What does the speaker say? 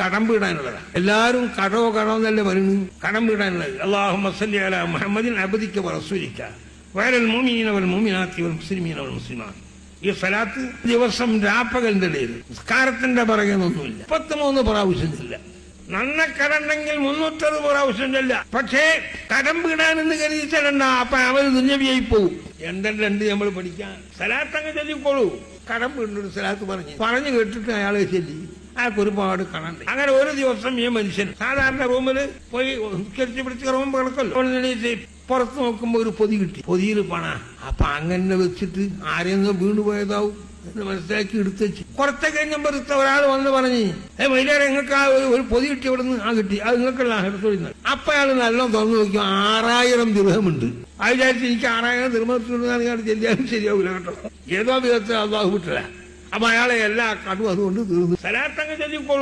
കടം വീടാനുള്ളതാണ് എല്ലാവരും കടവ കടോ എന്നല്ലേ പറയുന്നു? കടം വീടാനുള്ളത്. അള്ളാഹു മസല്ലി അല മുഹമ്മദിൻ അബദിക്ക റസൂലിക്ക. വയറൽ മോമീന വൽ മോമിനാത്തി വൽ മുസ്ലിമാൻ. ഈ സ്ഥലത്ത് ദിവസം രാപ്പകലിന്റെ ഇടയിൽ. നിസ്കാരത്തിന്റെ പിറകെ ഒന്നുമില്ല മുപ്പത്തിമൂന്ന് പ്രാവശ്യം ഇല്ല നന്ന കടണ്ടെങ്കിൽ മുന്നൂറ്റത് പ്രാവശ്യം ചെല്ല പക്ഷേ കടം വീടാനെന്ന് കരുതി ചെല്ലണ്ട അപ്പൊ അവർ ദുഞ്ഞവിയായി പോകും എന്തെല്ലാം രണ്ട് നമ്മൾ പഠിക്കാൻ? സ്ഥലത്തങ്ങ് ചൊല്ലിക്കോളൂ. കടം വീണ്ടൊരു സ്ഥലത്ത് പറഞ്ഞു. പറഞ്ഞു കേട്ടിട്ട് അയാളെ ചെല്ലി അയാൾക്ക് ഒരുപാട് കണണ്ട് അങ്ങനെ ഒരു ദിവസം ഈ മനുഷ്യൻ സാധാരണ റൂമിൽ പോയി കരിച്ച് പിടിച്ച് റൂം കിടക്കല്ലോ പുറത്ത് നോക്കുമ്പോ ഒരു പൊതി കിട്ടി. പൊതിയിൽ പണ. അപ്പൊ അങ്ങനെ വെച്ചിട്ട് ആരെയൊന്നും വീണ് പോയതാവും എന്ന് മനസ്സിലാക്കി എടുത്തു വെച്ച്. കുറച്ച് കഴിഞ്ഞപ്പോ എടുത്ത ഒരാൾ വന്ന് പറഞ്ഞു ഏ വൈകുന്നേരം നിങ്ങൾക്ക് ആ ഒരു- പൊതി കിട്ടി അവിടെ നിന്ന് ആ കിട്ടി. അത് നിങ്ങൾക്കുള്ള എടുത്തോളിന്ന് അപ്പൊ അയാൾ നല്ല തുറന്നു നോക്കി ആറായിരം ദൃഹമുണ്ട്. അത് വിചാരിച്ച് എനിക്ക് ആറായിരം ദൃഹം ശരിയാവില്ല കേട്ടോ. ഏതോ വിധത്തിൽ അള്ളാഹു വിട്ടില്ല. അപ്പൊ അയാളെ എല്ലാ കടും അതുകൊണ്ട് തീർന്നു. സലാത്തങ്ങ് ചൊല്ലിക്കോളൂ